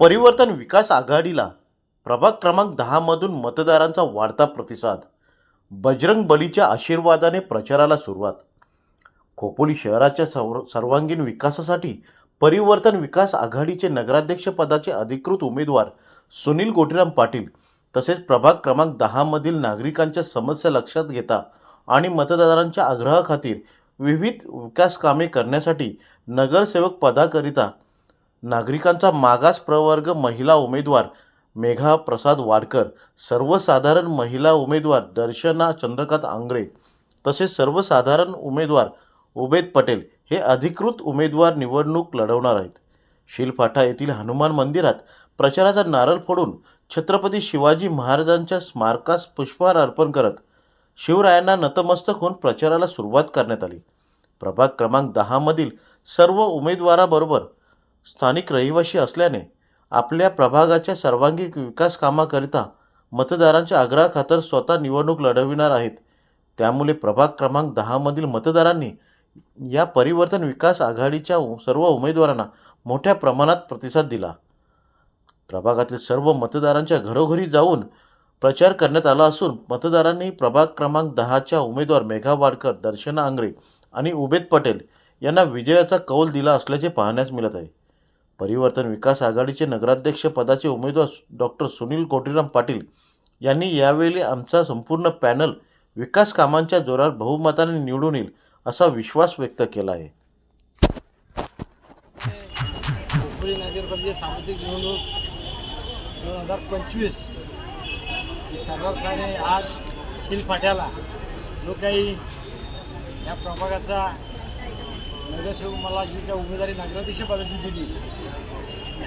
परिवर्तन विकास आघाडीला प्रभाग क्रमांक दहामधून मतदारांचा वाढता प्रतिसाद. बजरंग बलीच्या आशीर्वादाने प्रचाराला सुरुवात. खोपोली शहराच्या सर्व सर्वांगीण विकासासाठी परिवर्तन विकास आघाडीचे नगराध्यक्षपदाचे अधिकृत उमेदवार सुनील गोटीराम पाटील तसेच प्रभाग क्रमांक दहामधील नागरिकांच्या समस्या लक्षात घेता आणि मतदारांच्या आग्रहाखातीर विविध विकास कामे करण्यासाठी नगरसेवक पदाकरिता नागरिकांचा मागास प्रवर्ग महिला उमेदवार मेघा प्रसाद वाडकर सर्वसाधारण महिला उमेदवार दर्शना चंद्रकांत आंग्रे तसेच सर्वसाधारण उमेदवार उबेद पटेल हे अधिकृत उमेदवार निवडणूक लढवणार आहेत. शिलफाटा येथील हनुमान मंदिरात प्रचाराचा नारळ फोडून छत्रपती शिवाजी महाराजांच्या स्मारकास पुष्पहार अर्पण करत शिवरायांना नतमस्तक होऊन प्रचाराला सुरुवात करण्यात आली. प्रभाग क्रमांक दहामधील सर्व उमेदवाराबरोबर स्थानिक रहिवासी असल्याने आपल्या प्रभागाच्या सर्वांगीण विकास कामाकरिता मतदारांच्या आग्रहाखातर स्वतः निवडणूक लढविणार आहेत. त्यामुळे प्रभाग क्रमांक दहामधील मतदारांनी या परिवर्तन विकास आघाडीच्या सर्व उमेदवारांना मोठ्या प्रमाणात प्रतिसाद दिला. प्रभागातील सर्व मतदारांच्या घरोघरी जाऊन प्रचार करण्यात आला असून मतदारांनी प्रभाग क्रमांक दहाच्या उमेदवार मेघा वाडकर दर्शना आंग्रे आणि उबेद पटेल यांना विजयाचा कौल दिला असल्याचे पाहण्यास मिळत आहे. परिवर्तन विकास आघाडीचे नगराध्यक्ष पदाचे उमेदवार डॉक्टर सुनील कोटीराम पाटील यांनी यावेळी आमचा संपूर्ण पॅनल विकास कामांच्या जोरावर बहुमताने निवडून येईल असा विश्वास व्यक्त केला आहे. खोपोली नगरपालिका सार्वत्रिक निवडणूक दोन हजार पंचवीस आज शिलफाट्याला जो काही या प्रभागाचा नगरसेवक मला जी त्या उमेदवारी नगराध्यक्ष पदाची दिली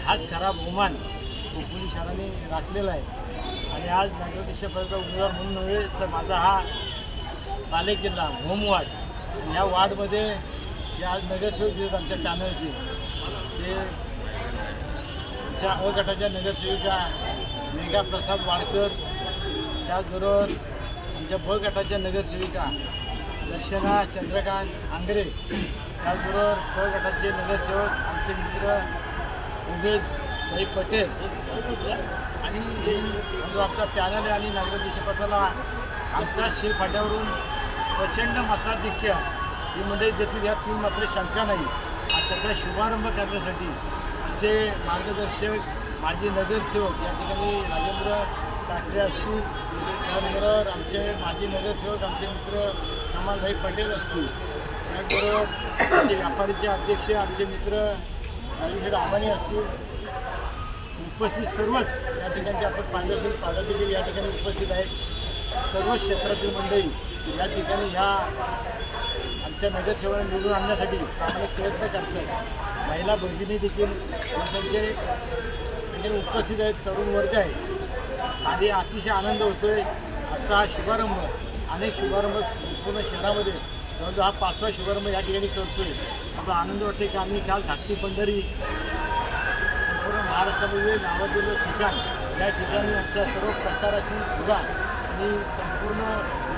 हाच खरा बहुमान कोकणी शहराने राखलेला आहे. आणि आज नगराध्यक्ष पदाचा उमेदवार म्हणून नव्हे तर माझा हा बालेकिल्ला होम वार्ड ह्या वार्डमध्ये जे आज नगरसेवक जे आमच्या पॅनलचे ते आमच्या अ गटाच्या नगरसेविका मेघा प्रसाद वाडकर त्याचबरोबर आमच्या ब गटाच्या नगरसेविका दर्शना चंद्रकांत आंग्रे त्याचबरोबर क गटाचे नगरसेवक आमचे मित्र उमेद भाई पटेल. आणि जो आमचा पॅनल आहे आणि नगराध्यक्षपदाला आमच्या शिरफाट्यावरून प्रचंड मताधिक्य ही मंडळी देतील. यात तीन मात्र शंका नाही. त्याचा शुभारंभ करण्यासाठी आमचे मार्गदर्शक माजी नगरसेवक या ठिकाणी राजेंद्र ठाकरे असतील. त्याचबरोबर आमचे माजी नगरसेवक आमचे मित्र कमालभाई पटेल असतील. त्याचबरोबर आमचे व्यापारीचे अध्यक्ष आमचे मित्र राजेश्वर आव्हाने असतील उपस्थित सर्वच या ठिकाणचे आपण पाहिलं असेल देखील या ठिकाणी उपस्थित आहेत. सर्व क्षेत्रातील मंडळी या ठिकाणी ह्या आमच्या नगरसेवकांना निवडून आणण्यासाठी आम्हाला प्रयत्न करतात महिला भगिनी देखील संख्ये म्हणजे उपस्थित आहेत तरुण वर्ग आहे. आणि अतिशय आनंद होतोय. आजचा हा शुभारंभ अनेक शुभारंभ पूर्ण शहरामध्ये. जवळजवळ हा पाचवा शुभारंभ या ठिकाणी करतोय. आपला आनंद वाटते की आम्ही काल धाकटी पंढरी संपूर्ण महाराष्ट्रामध्ये नावाजलेलं ठिकाण या ठिकाणी आमच्या सर्व प्रचाराची धुरा आणि संपूर्ण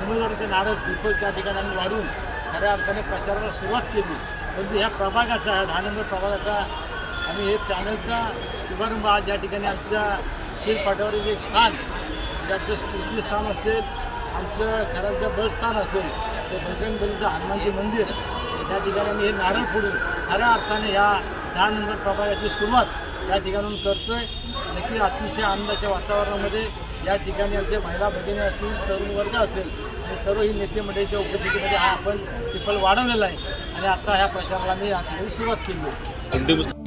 उमेदवारांचे नारळ श्रीफळ त्या ठिकाणी आम्ही वाढून खऱ्या अर्थाने प्रचाराला सुरुवात केली. परंतु ह्या प्रभागाचा ह्या दहा नंबर प्रभागाचा आम्ही हे पॅनलचा शुभारंभ आज या ठिकाणी आमच्या शिरपाट्यावरील एक स्थान ज्याचं आमचं स्मृतीस्थान असेल आमचं खऱ्याचं बसस्थान असेल ते बजरंग बलीचं हनुमानजी मंदिर त्या ठिकाणी आम्ही हे नारळ फोडून खऱ्या अर्थाने ह्या दहा नंबर प्रभागाची सुरुवात या ठिकाणून आहे नक्की अतिशय आनंदाच्या वातावरणामध्ये या ठिकाणी आमचे महिला भगिनी असतील तरुण वर्ग असेल आणि सर्व ही नेते मंडळीच्या उपस्थितीमध्ये हा आपण पिपल वाढवलेला आहे. आणि आता ह्या प्रचाराला मी आज सुरुवात केली आहे.